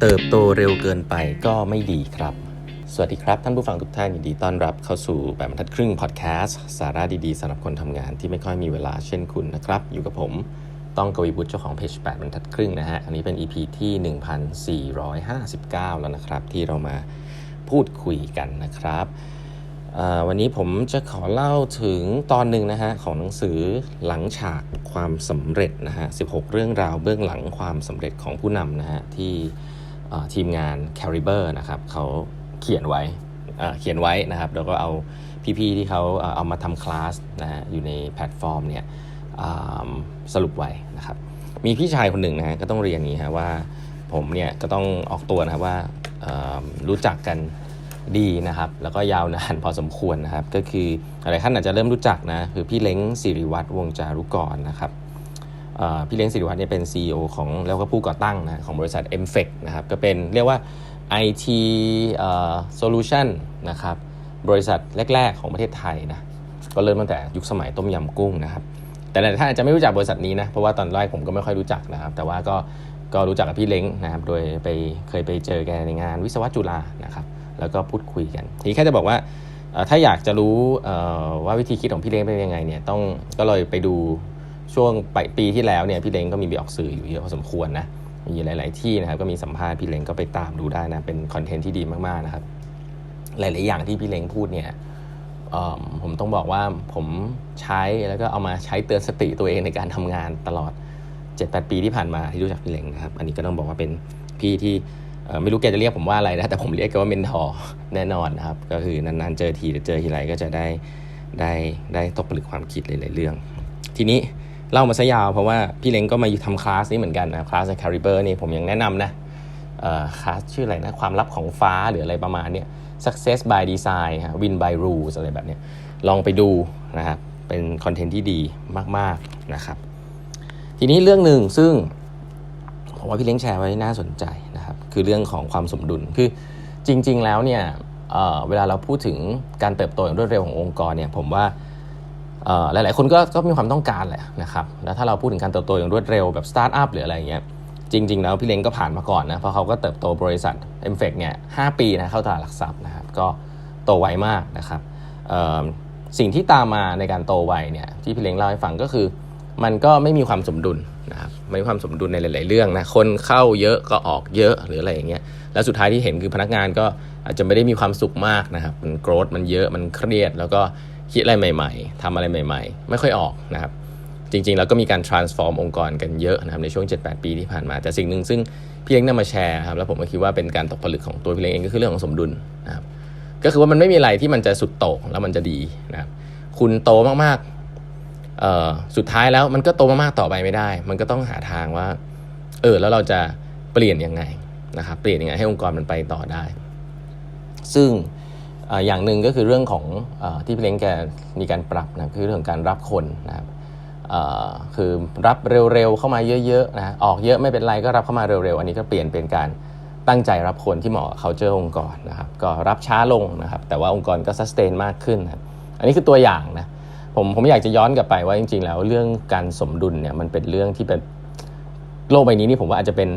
เติบโตเร็วเกินไปก็ไม่ดีครับ สวัสดีครับ ท่านผู้ฟังทุกท่านยินดีต้อนรับเข้าสู่แบบบรรทัดครึ่งพอดแคสต์สาระดีๆสำหรับคนทำงานที่ไม่ค่อยมีเวลาเช่นคุณนะครับ อยู่กับผมต้องกวีบุตรเจ้าของเพจ8บรรทัดครึ่งนะฮะ อันนี้เป็น EP ที่ 1459 แล้วนะครับ ที่เรามาพูดคุยกันนะครับ วันนี้ผมจะขอเล่าถึงตอนหนึ่งนะฮะของหนังสือหลังฉากความสำเร็จนะฮะ 16 เรื่องราวเบื้องหลังความสำเร็จของผู้นำนะฮะ ที่ทีมงาน c a r i b e r นะครับเขาเขียนไว้เขียนไว้นะครับ แล้วก็เอาพี่ๆที่เขาเอามาทำคลาสนะฮะอยู่ในแพลตฟอร์มเนี่ยสรุปไว้นะครับ มีพี่ชายคนหนึ่งนะฮะก็ต้องเรียนนี้ฮะว่าผมเนี่ยก็ต้องออกตัวนะครับว่ารู้จักกัน ดีนะครับ แล้วก็ยาวนานพอสมควรนะครับ ก็คือหลายท่านอาจจะเริ่มรู้จักนะคือพี่เล้งสิริวัตรวงจารุกรนะครับพี่เล้งสิริวัตรเนี่ยเป็น CEO ของแล้วก็ผู้ก่อตั้งนะของบริษัท m f e c นะครับก็เป็นเรียกว่า IT เอ่อ Solution นะครับบริษัทแรก ๆ ของประเทศไทยนะก็เริ่มตั้งแต่ยุคสมัยต้มยำกุ้งนะครับแต่หลาท่านอาจจะไม่รู้จักบริษัทนี้นะเพราะว่าตอนแรกผมก็ไม่ค่อยรู้จักนะครับ แต่ว่าก็ก็รู้จักกับพี่เล้งนะครับโดยไปเคยไปเจอแกในงานวิศวะจุฬานะครับ แล้วก็พูดคุยกัน ทีแค่จะบอกว่าถ้าอยากจะรู้ว่าวิธีคิดของพี่เล้งเป็นยังไงเนี่ยต้องก็เลยไปดูช่วงปปีที่แล้วเนี่ยพี่เล้งก็มีไปออกสื่ออยู่เยอะพอสมควรนะมีหลาย ๆ ที่นะครับก็มีสัมภาษณ์พี่เล้งก็ไปตามดูได้นะเป็นคอนเทนต์ที่ดีมากๆนะครับ หลาย ๆ อย่างที่พี่เล้งพูดเนี่ยผมต้องบอกว่าผมใช้แล้วก็เอามาใช้เตือนสติตัวเองในการทำงานตลอด 7-8 ปีที่ผ่านมาที่รู้จักพี่เล้งนะครับ อันนี้ก็ต้องบอกว่าเป็นพี่ที่ ไม่รู้แกจะเรียกผมว่าอะไรนะแต่ผมเรียกแกว่าเมนทอร์แน่นอนนะครับ ก็คือนานๆเจอทีเจอทีไรก็จะได้ได้ได้ตกผลึกความคิดหลายๆเรื่อง ทีนี้เล่ามาซะยาวเพราะว่าพี่เล้งก็มาทำคลาสนี้เหมือนกันนะคลาสคาริเบอร์นี่ผมยังแนะนำนะคลาสชื่ออะไรนะ ความลับของฟ้าหรืออะไรประมาณเนี้ย success by design ฮะ win by rules อะไรแบบเนี้ยลองไปดูนะครับ เป็นคอนเทนต์ที่ดีมาก ๆ นะครับ ทีนี้เรื่องหนึ่งซึ่ง ผมว่าพี่เล้งแชร์ไว้น่าสนใจนะครับคือเรื่องของความสมดุลคือจริง ๆ แล้วเนี่ยเเวลาเราพูดถึงการเติบโตอย่างรวดเร็วขององค์กรเนี่ยผมว่าหลาย ๆ คนก็ก็มีความต้องการแหละนะครับแล้วถ้าเราพูดถึงการเติบโตอย่างรวดเร็วแบบสตาร์ทอัพหรืออะไรเงี้ยจริง ๆ แล้วพี่เล้งก็ผ่านมาก่อนนะเพราะเขาก็เติบโตบริษัท m f e c เนี่ย5ปีนะเข้าตลาดหลักทรัพย์นะครับก็โตไวมากนะครับสิ่งที่ตามมาในการโตไวเนี่ยที่พี่เล้งเล่าให้ฟังก็คือ มันก็ไม่มีความสมดุลนะครับไม่มีความสมดุลในหลาย ๆ เรื่องนะคนเข้าเยอะก็ออกเยอะหรืออะไรอย่างเงี้ยแล้วสุดท้ายที่เห็นคือพนักงานก็อาจจะไม่ได้มีความสุขมากนะครับมันโกรธมันเยอะมันเครียด แล้วก็คิดอะไรใหม่ ๆทำอะไรใหม่ ๆ ไม่ค่อยออกนะครับจริง ๆ แล้วก็มีการ transform องค์กรกันเยอะนะครับในช่วง 7-8 ปีที่ผ่านมา แต่สิ่งหนึ่งซึ่งพี่เล้งนำมาแชร์ครับแล้วผมก็คิดว่าเป็นการตกผลึกของตัวพี่เล้งเองก็คือเรื่องของสมดุลนะครับก็คือว่ามันไม่มีอะไรที่มันจะสุดโต่งแล้วมันจะดีนะครับคุณโตมากๆ สุดท้ายแล้วมันก็โตมากๆต่อไปไม่ได้ มันก็ต้องหาทางว่า เออแล้วเราจะเปลี่ยนยังไงนะครับเปลี่ยนยังไงให้องค์กรมันไปต่อได้ ซึ่งออย่างหนึ่งก็คือเรื่องของอที่พี่เล้งแกมีการปรับนะคือเรื่องการรับคนนะครับคือรับเร็วๆเข้ามาเยอะๆนะออกเยอะไม่เป็นไรก็รับเข้ามาเร็วๆ อันนี้ก็เปลี่ยนเป็นการตั้งใจรับคนที่เหมาะกับ culture องค์กรนะครับก็รับช้าลงนะครับแต่ว่าองค์กรก็ sustain มากขึ้นนะอันนี้คือตัวอย่างนะ ผมผมอยากจะย้อนกลับไปว่าจริง ๆ แล้วเรื่องการสมดุลเนี่ยมันเป็นเรื่องที่เป็นโลกใบนี้นี่ผมว่าอาจจะเป็น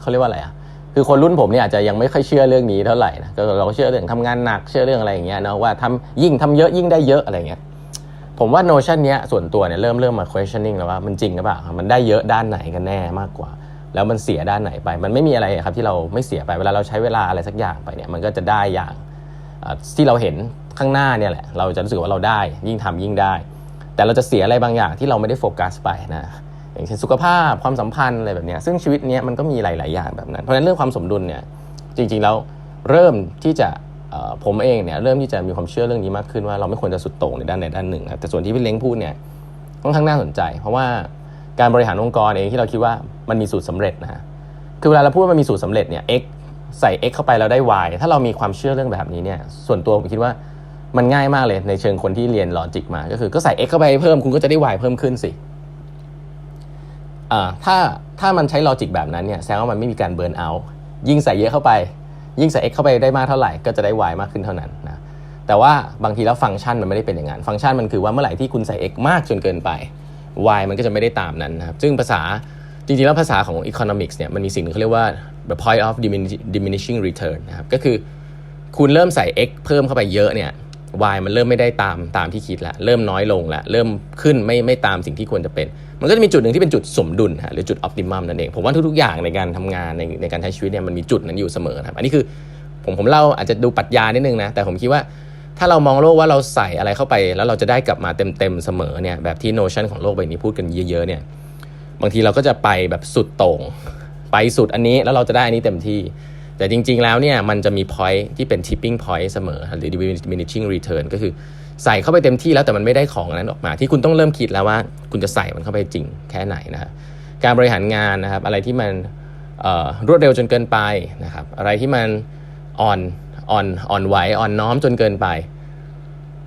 เขาเรียกว่าอะไรอะคือคนรุ่นผมเนี่ยอาจจะยังไม่ค่อยเชื่อเรื่องนี้เท่าไหร่นะก็เราก็เชื่อเรื่องทำงานหนักเชื่อเรื่องอะไรอย่างเงี้ยเนาะว่าทำยิ่งทำเยอะยิ่งได้เยอะอะไรเงี้ยผมว่าโนชั่นเนี้ยส่วนตัวเนี่ยเริ่มเริ่มมา questioning แล้วว่ามันจริงหรือเปล่ามันได้เยอะด้านไหนกันแน่มากกว่า แล้วมันเสียด้านไหนไป มันไม่มีอะไรครับที่เราไม่เสียไปเวลาเราใช้เวลาอะไรสักอย่างไปเนี่ยมันก็จะได้อย่างที่เราเห็น ข้างหน้าเนี่ยแหละเราจะรู้สึกว่าเราได้ยิ่งทำยิ่งได้ แต่เราจะเสียอะไรบางอย่างที่เราไม่ได้โฟกัสไปนะอย่างเช่นสุขภาพความสัมพันธ์อะไรแบบนี้ซึ่งชีวิตเนี้ยมันก็มีหลาย ๆ อย่างแบบนั้น เพราะฉะนั้นเรื่องความสมดุลเนี่ยจริง ๆ แล้วเริ่มที่จะผมเองเนี่ยเริ่มที่จะมีความเชื่อเรื่องนี้มากขึ้นว่าเราไม่ควรจะสุดโต่งในด้านใดด้านหนึ่งนะแต่ส่วนที่พี่เล้งพูดเนี่ยค่อนข้างน่าสนใจ เพราะว่าการบริหารองค์กรเองที่เราคิดว่ามันมีสูตรสำเร็จนะฮะคือเวลาเราพูดว่ามันมีสูตรสำเร็จเนี่ย x ใส่ x เข้าไปแล้วได้ y ถ้าเรามีความเชื่อเรื่องแบบนี้เนี่ยส่วนตัวผมคิดว่า มันง่ายมากเลยในเชิงคนที่เรียนลอจิกมา ก็คือก็ใส่ x เข้าไปเพิ่มคุณก็จะได้ y เพิ่มขึ้นสิอ่าถ้าถ้ามันใช้ลอจิกแบบนั้นเนี่ยแสดงว่ามันไม่มีการเบิร์นเอาท์ยิ่งใส่เยอะเข้าไป ยิ่งใส่ x เข้าไปได้มากเท่าไหร่ก็จะได้ y มากขึ้นเท่านั้นนะแต่ว่าบางทีแล้วฟังก์ชันมันไม่ได้เป็นอย่างนั้นฟังก์ชันมันคือว่าเมื่อไหร่ที่คุณใส่ x มากจนเกินไป y มันก็จะไม่ได้ตามนั้นนะครับซึ่งภาษาจริงๆแล้วภาษาของ economics เนี่ยมันมีสิ่งนึงเขาเรียกว่า the point of diminishing return นะครับก็คือคุณเริ่มใส่ x เพิ่มเข้าไปเยอะเนี่ย y มันเริ่มไม่ได้ตามตามที่คิดละเริ่มน้อยลงละเริ่มขึ้นไม่ไม่ตามสิ่งที่ควรจะเป็น มันก็จะมีจุดหนึ่งที่เป็นจุดสมดุลฮะหรือจุด optimum นั่นเอง ผมว่าทุกๆอย่างในการทำงานในในการใช้ชีวิตเนี่ยมันมีจุดนั้นอยู่เสมอครับอันนี้คือผมผมเล่าอาจจะดูปรัชญานิดนึงนะแต่ผมคิดว่าถ้าเรามองโลกว่าเราใส่อะไรเข้าไป แล้วเราจะได้กลับมาเต็มๆเสมอเนี่ยแบบที่ notion ของโลกใบนี้พูดกันเยอะๆเนี่ยบางทีเราก็จะไปแบบสุดโต่งไปสุดอันนี้แล้วเราจะได้อันนี้เต็มที่ แต่จริง ๆ แล้วเนี่ยมันจะมี point ที่เป็น tipping point เสมอหรือ diminishing return ก็คือใส่เข้าไปเต็มที่แล้วแต่มันไม่ได้ของนั้นออกมา ที่คุณต้องเริ่มคิดแล้วว่า คุณจะใส่มันเข้าไปจริงแค่ไหนนะครับการบริหารงานนะครับ อะไรที่มันรวดเร็วจนเกินไปนะครับ อะไรที่มันอ่อนอ่อนอ่อนไหวอ่อนน้อมจนเกินไป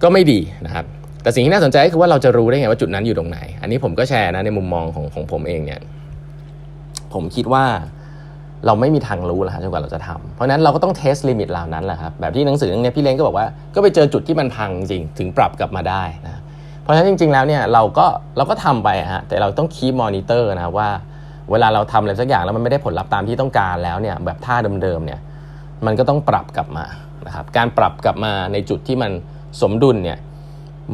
ก็ไม่ดีนะครับ แต่สิ่งที่น่าสนใจก็คือว่าเราจะรู้ได้ไงว่าจุดนั้นอยู่ตรงไหน อันนี้ผมก็แชร์นะในมุมมองของของผมเองเนี่ยผมคิดว่า เราไม่มีทางรู้แล้วฮะจนกว่าเราจะทำเพราะนั้นเราก็ต้องเทสลิมิตเหล่านั้นแหละครับแบบที่หนังสือเรื่องนี้พี่เล้งก็บอกว่าก็ไปเจอจุดที่มันพังจริงถึงปรับกลับมาได้นะเพราะฉะนั้นจริง ๆแล้วเนี่ยเราก็เราก็ทำไปฮะแต่เราต้องคีย์มอนิเตอร์นะว่า เวลาเราทำอะไรสักอย่างแล้วมันไม่ได้ผลลัพธ์ตามที่ต้องการแล้วเนี่ยแบบท่าเดิมๆเนี่ยมันก็ต้องปรับกลับมานะครับการปรับกลับมาในจุดที่มันสมดุลเนี่ย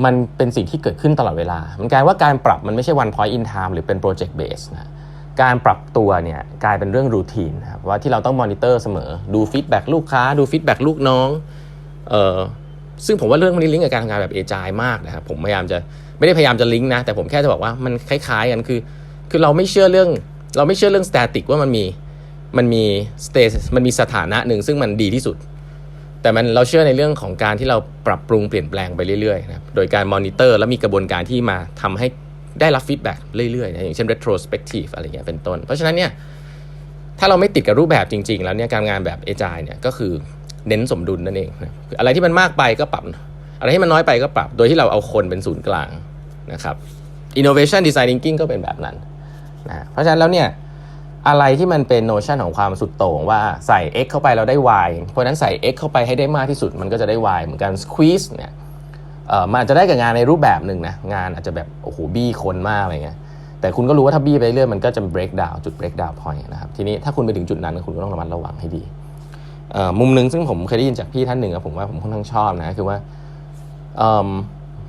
มันเป็นสิ่งที่เกิดขึ้นตลอดเวลา มันกลายว่าการปรับมันไม่ใช่ one point in time หรือเป็น project base นะ การปรับตัวเนี่ยกลายเป็นเรื่องรูทีนครับว่าที่เราต้องมอนิเตอร์เสมอดูฟีดแบ็กลูกค้า ดูฟีดแบ็กลูกน้องเอ่อซึ่งผมว่าเรื่องมันลิงก์กับการทำงานแบบเอจายมากนะครับผมพยายามจะไม่ได้พยายามจะลิงก์นะ แต่ผมแค่จะบอกว่ามันคล้ายๆกันคือ คือเราไม่เชื่อเรื่อง เราไม่เชื่อเรื่องสแตติกว่ามันมีมันมีสเตมันมีสถานะหนึ่งซึ่งมันดีที่สุด แต่มันเราเชื่อในเรื่องของการที่เราปรับปรุงเปลี่ยนแปลงไปเรื่อยๆนะโดยการมอนิเตอร์และมีกระบวนการที่มาทำให้ ได้รับฟีดแบ็กเรื่อยๆนะอย่างเช่น retrospective อะไรเงี้ยเป็นต้น เพราะฉะนั้นเนี่ยถ้าเราไม่ติดกับรูปแบบจริง ๆ แล้วเนี่ยการงานแบบเอจายเนี่ยก็คือเน้นสมดุลนั่นเองนะอะไรที่มันมากไปก็ปรับ อะไรที่มันน้อยไปก็ปรับ โดยที่เราเอาคนเป็นศูนย์กลางนะครับ innovation design thinking ก็เป็นแบบนั้นนะเพราะฉะนั้นแล้วเนี่ยอะไรที่มันเป็นโนชันของความสุดโต่งว่าใส่ x เข้าไปเราได้ y เพราะฉะนั้นใส่ x เข้าไปให้ได้มากที่สุดมันก็จะได้ y เหมือนกัน squeeze เนี่ย มันอาจจะได้กับงานในรูปแบบหนึ่งนะงานอาจจะแบบโอ้โหบี้คนมากอะไรเงี้ยแต่คุณก็รู้ว่าถ้าบี้ไปเรื่อยมันก็จะ break down จุด break down point นะครับทีนี้ถ้าคุณไปถึงจุดนั้นคุณก็ต้องระมัดระวังให้ดีมุมหนึ่งซึ่งผมเคยได้ยินจากพี่ท่านหนึ่งผมว่าผมค่อนข้างชอบนะคือว่า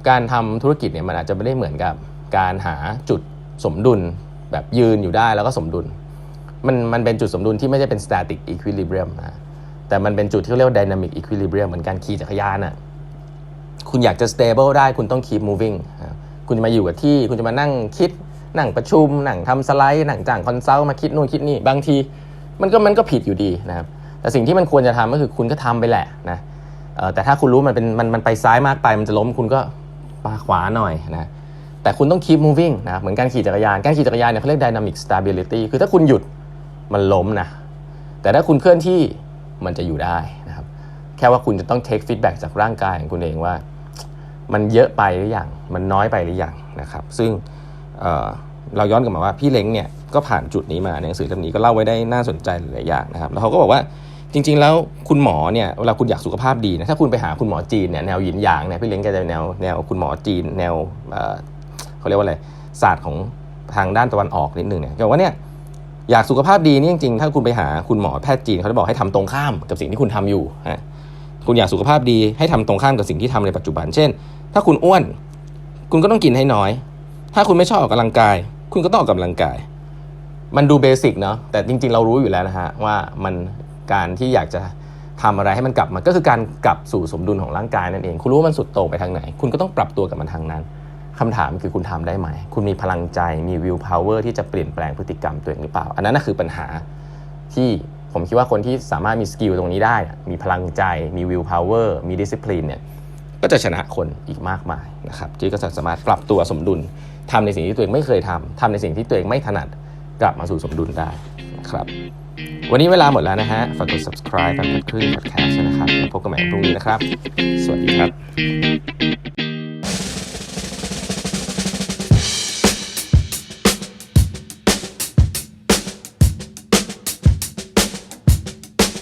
การทำธุรกิจเนี่ยมันอาจจะไม่ได้เหมือนกับการหาจุดสมดุลแบบยืนอยู่ได้แล้วก็สมดุล มันมันเป็นจุดสมดุลที่ไม่ใช่เป็น static equilibrium นะแต่มันเป็นจุดที่เรียกว่า dynamic equilibrium เหมือนการขี่จักรยานน่ะ คุณอยากจะ stable ได้คุณต้อง keep moving คุณจะมาอยู่กับที่คุณจะมานั่งคิดนั่งประชุมนั่งทำสไลด์นั่งจ้างคอนซัลท์มาคิดนู่นคิดนี่บางที มันก็มันก็ผิดอยู่ดีนะครับแต่สิ่งที่มันควรจะทำก็คือคุณก็ทำไปแหละนะแต่ถ้าคุณรู้มันเป็นมันมันไปซ้ายมากไปมันจะล้มคุณก็ปาขวาหน่อยนะแต่คุณต้อง keep moving นะเหมือนการขี่จักรยานการขี่จักรยานเนี่ยเขาเรียก dynamic stability คือถ้าคุณหยุดมันล้มนะแต่ถ้าคุณเคลื่อนที่มันจะอยู่ได้ แค่ว่าคุณจะต้อง take feedback จากร่างกายของคุณเองว่า มันเยอะไปหรือยังมันน้อยไปหรือยังนะครับ ซึ่งเเราย้อนกลับมาว่าพี่เล้งเนี่ยก็ผ่านจุดนี้มาในหนังสือเล่มนี้ก็เล่าไว้ได้น่าสนใจหลายอย่างนะครับ แล้วเขาก็บอกว่าจริง ๆ แล้วคุณหมอเนี่ยเวลาคุณอยากสุขภาพดีนะถ้าคุณไปหาคุณหมอจีนเนี่ยแนวหยินหยางเนี่ยพี่เล้งแกจะแนวแนวคุณหมอจีน แนวเเขาเรียกว่าอะไรศาสตร์ของทางด้านตะวันออกนิดนึงเนี่ยแกบอกว่าเนี่ยอยากสุขภาพดีนี่จริงๆ ถ้าคุณไปหาคุณหมอแพทย์จีนเขาจะบอกให้ทำตรงข้ามกับสิ่งที่คุณทำอยู่ฮะ คุณอยากสุขภาพดีให้ทำตรงข้ามกับสิ่งที่ทำในปัจจุบัน เช่น ถ้าคุณอ้วน คุณก็ต้องกินให้น้อย ถ้าคุณไม่ชอบออกกำลังกาย คุณก็ต้องออกกำลังกาย มันดูเบสิกเนาะแต่จริง ๆ เรารู้อยู่แล้วนะฮะว่ามันการที่อยากจะทำอะไรให้มันกลับมาก็คือการกลับสู่สมดุลของร่างกายนั่นเอง คุณรู้ว่ามันสุดโต่งไปทางไหน คุณก็ต้องปรับตัวกับมันทางนั้นคำถามคือคุณทำได้ไหม คุณมีพลังใจมี will power ที่จะเปลี่ยนแปลงพฤติกรรมตัวเองหรือเปล่า อันนั้นนะคือปัญหาที่ ผมคิดว่าคนที่สามารถมีสกิลตรงนี้ได้ มีพลังใจ มี will power มี discipline เนี่ย ก็จะชนะคนอีกมากมายนะครับที่ก็จะสามารถปรับตัวสมดุลทำในสิ่งที่ตัวเองไม่เคยทำทำในสิ่งที่ตัวเองไม่ถนัด กลับมาสู่สมดุลได้นะครับ วันนี้เวลาหมดแล้วนะฮะ ฝากกด subscribe แบบครึ่ง podcast นะครับแล้วพบกันใหม่พรุ่งนี้นะครับ สวัสดีครับ